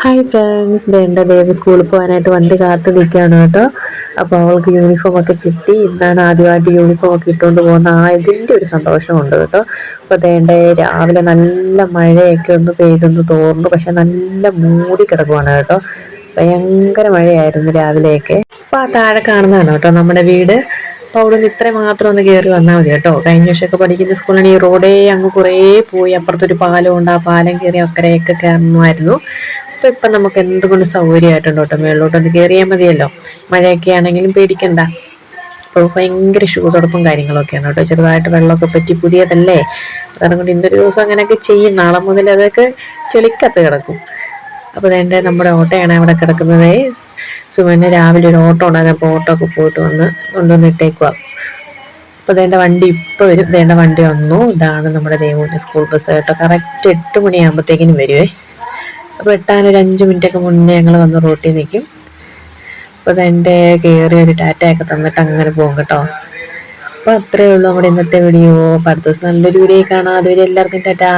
Hi friends എന്റെ ദേവ് സ്കൂളിൽ പോകാനായിട്ട് വണ്ടി കാത്തു നിൽക്കുകയാണ് കേട്ടോ. അപ്പോൾ അവൾക്ക് യൂണിഫോം ഒക്കെ കിട്ടി. ഇന്നാണ് ആദ്യമായിട്ട് യൂണിഫോം ഒക്കെ ഇട്ടുകൊണ്ട് പോകുന്ന ആ ഇതിന്റെ ഒരു സന്തോഷമുണ്ട് കേട്ടോ. അപ്പോൾ ദേണ്ട രാവിലെ നല്ല മഴയൊക്കെ ഒന്ന് പെയ്തൊന്ന് തോർന്നു. പക്ഷെ നല്ല മൂടി കിടക്കുവാണ് കേട്ടോ. ഭയങ്കര മഴയായിരുന്നു രാവിലെയൊക്കെ. അപ്പോൾ ആ താഴെ കാണുന്നതാണ് കേട്ടോ നമ്മുടെ വീട്. അപ്പോൾ അവിടെ നിന്ന് ഇത്രയും മാത്രം ഒന്ന് കയറി വന്നാൽ മതി കേട്ടോ. കഴിഞ്ഞ വർഷമൊക്കെ പഠിക്കുന്ന സ്കൂളാണ് ഈ റോഡേ അങ്ങ് കുറേ പോയി. അപ്പുറത്തൊരു പാലം ഉണ്ട്. ആ പാലം കയറി അക്കരയൊക്കെ കയറണമായിരുന്നു. അപ്പോൾ ഇപ്പം നമുക്ക് എന്തുകൊണ്ട് സൗകര്യമായിട്ടുണ്ട് കേട്ടോ? മേളിലോട്ടൊന്ന് കയറിയാൽ മതിയല്ലോ. മഴയൊക്കെ ആണെങ്കിലും പേടിക്കണ്ട. അപ്പോൾ ഭയങ്കര ഷൂ തുടപ്പും കാര്യങ്ങളൊക്കെയാണ് കേട്ടോ. ചെറുതായിട്ട് വെള്ളമൊക്കെ പറ്റി പുതിയതല്ലേ? അതുകൊണ്ട് ഇന്നൊരു ദിവസം അങ്ങനെയൊക്കെ ചെയ്യും. നാളെ മുതൽ അതൊക്കെ ചെളിക്കത്ത് കിടക്കും. അപ്പോൾ അതിന്റെ നമ്മുടെ ഓട്ടയാണ് അവിടെ കിടക്കുന്നത്. സുമന് രാവിലെ ഒരു ഓട്ടോ ഉണ്ടായിരുന്നു. അപ്പോൾ ഓട്ടോ ഒക്കെ പോയിട്ട് വന്ന് കൊണ്ടുവന്ന് ഇട്ടേക്കുക അപ്പോൾ ഇതേന്റെ വണ്ടി ഇപ്പോൾ വരും. ഇതേന്റെ വണ്ടി വന്നു. ഇതാണ് നമ്മുടെ ദേവൂന്റെ സ്കൂൾ ബസ് കേട്ടോ. കറക്റ്റ് എട്ട് മണിയാകുമ്പോഴത്തേക്കിനും വരുവേ. അപ്പോൾ എട്ടാൻ ഒരു അഞ്ച് മിനിറ്റൊക്കെ മുന്നേ ഞങ്ങൾ വന്ന് റോട്ടിൽ നിൽക്കും. അപ്പോൾ അതെന്റെ കയറി ഒരു ടാറ്റയൊക്കെ തന്നിട്ട് അങ്ങനെ പോകും കേട്ടോ. അപ്പോൾ അത്രയേ ഉള്ളൂ നമ്മുടെ ഇന്നത്തെ വീഡിയോ. അപ്പോൾ അടുത്ത ദിവസം നല്ലൊരു വീഡിയോ കാണാം. അതുവരെ എല്ലാവർക്കും ടാറ്റാ.